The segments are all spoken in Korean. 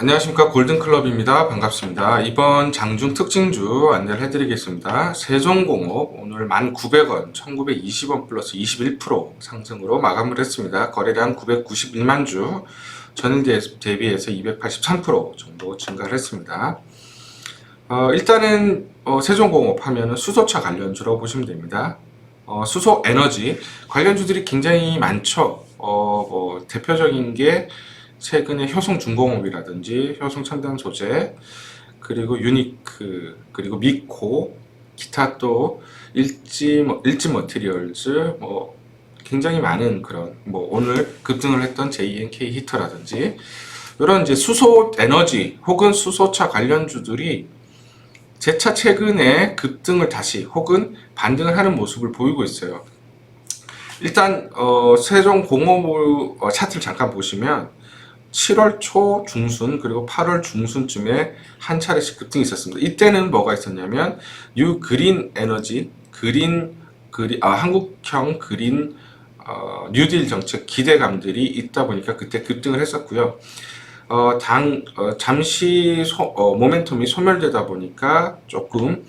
안녕하십니까 골든클럽입니다. 반갑습니다. 이번 장중 특징주 안내를 해드리겠습니다. 세종공업 오늘 1,900원, 1,920원 플러스 21% 상승으로 마감을 했습니다. 거래량 991만 주, 전일 대- 대비해서 283% 정도 증가를 했습니다. 어, 일단은 어, 세종공업 하면은 수소차 관련주라고 보시면 됩니다. 어, 수소 에너지 관련주들이 굉장히 많죠. 어, 뭐 대표적인 게 최근에 효성중공업이라든지 효성첨단소재 그리고 유니크 그리고 미코 기타 또 일지 뭐 일지 머티리얼즈 뭐 굉장히 많은 그런 뭐 오늘 급등을 했던 JNK 히터라든지 이런 이제 수소 에너지 혹은 수소차 관련주들이 재차 최근에 급등을 다시 혹은 반등을 하는 모습을 보이고 있어요. 일단 어, 세종공업 어, 차트를 잠깐 보시면 7월 초 중순 그리고 8월 중순쯤에 한 차례씩 급등이 있었습니다. 이때는 뭐가 있었냐면 뉴 그린 에너지 그린 그리 아 한국형 그린 어, 뉴딜 정책 기대감들이 있다 보니까 그때 급등을 했었고요. 어, 당 어, 잠시 소, 어, 모멘텀이 소멸되다 보니까 조금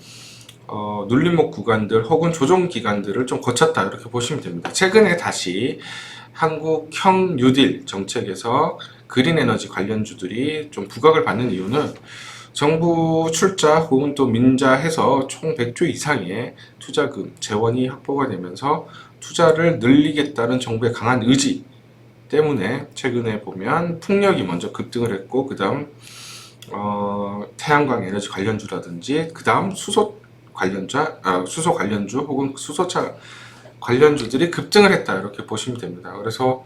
어, 눌림목 구간들 혹은 조정 기간들을 좀 거쳤다 이렇게 보시면 됩니다. 최근에 다시 한국형 뉴딜 정책에서 그린 에너지 관련주들이 좀 부각을 받는 이유는 정부 출자 혹은 또 민자해서 총 100조 이상의 투자금 재원이 확보가 되면서 투자를 늘리겠다는 정부의 강한 의지 때문에 최근에 보면 풍력이 먼저 급등을 했고 그 다음 어, 태양광 에너지 관련주라든지 그 다음 수소 관련자 아, 수소 관련주 혹은 수소차 관련주들이 급등을 했다 이렇게 보시면 됩니다. 그래서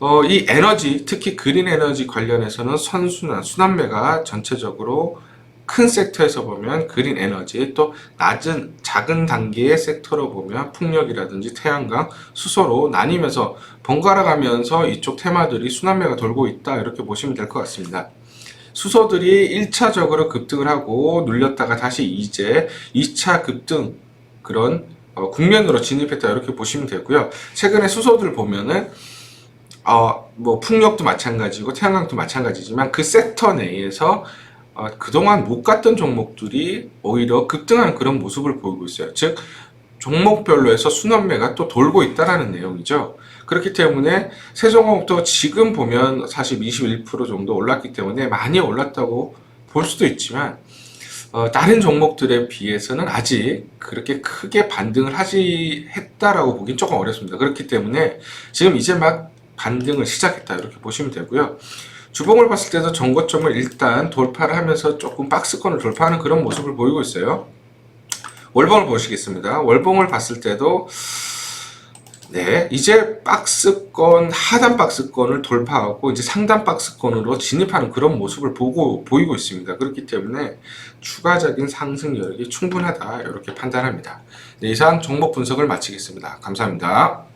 어, 이 에너지 특히 그린 에너지 관련해서는 선순환 순환매가 전체적으로 큰 섹터에서 보면 그린 에너지 또 낮은 작은 단계의 sek터로 보면 풍력이라든지 태양광 수소로 나뉘면서 번갈아 가면서 이쪽 테마들이 순환매가 돌고 있다 이렇게 보시면 될 것 같습니다. 수소들이 1차적으로 급등을 하고 눌렸다가 다시 이제 2차 급등 그런 어, 국면으로 진입했다 이렇게 보시면 되고요. 최근에 수소들 보면은 어, 뭐 풍력도 마찬가지고 태양광도 마찬가지지만 그 섹터 내에서 어, 그동안 못 갔던 종목들이 오히려 급등하는 그런 모습을 보이고 있어요. 즉 종목별로 해서 순환매가 또 돌고 있다라는 내용이죠. 그렇기 때문에 세종공업도 지금 보면 사실 21% 정도 올랐기 때문에 많이 올랐다고 볼 수도 있지만 어, 다른 종목들에 비해서는 아직 그렇게 크게 반등을 하지 했다라고 보긴 조금 어렵습니다. 그렇기 때문에 지금 이제 막 반등을 시작했다 이렇게 보시면 되고요. 주봉을 봤을 때도 전고점을 일단 돌파를 하면서 조금 박스권을 돌파하는 그런 모습을 보이고 있어요. 월봉을 보시겠습니다. 월봉을 봤을 때도 네, 이제 박스권, 하단 박스권을 돌파하고 이제 상단 박스권으로 진입하는 그런 모습을 보고 보이고 있습니다. 그렇기 때문에 추가적인 상승 여력이 충분하다 이렇게 판단합니다. 네, 이상 종목 분석을 마치겠습니다. 감사합니다.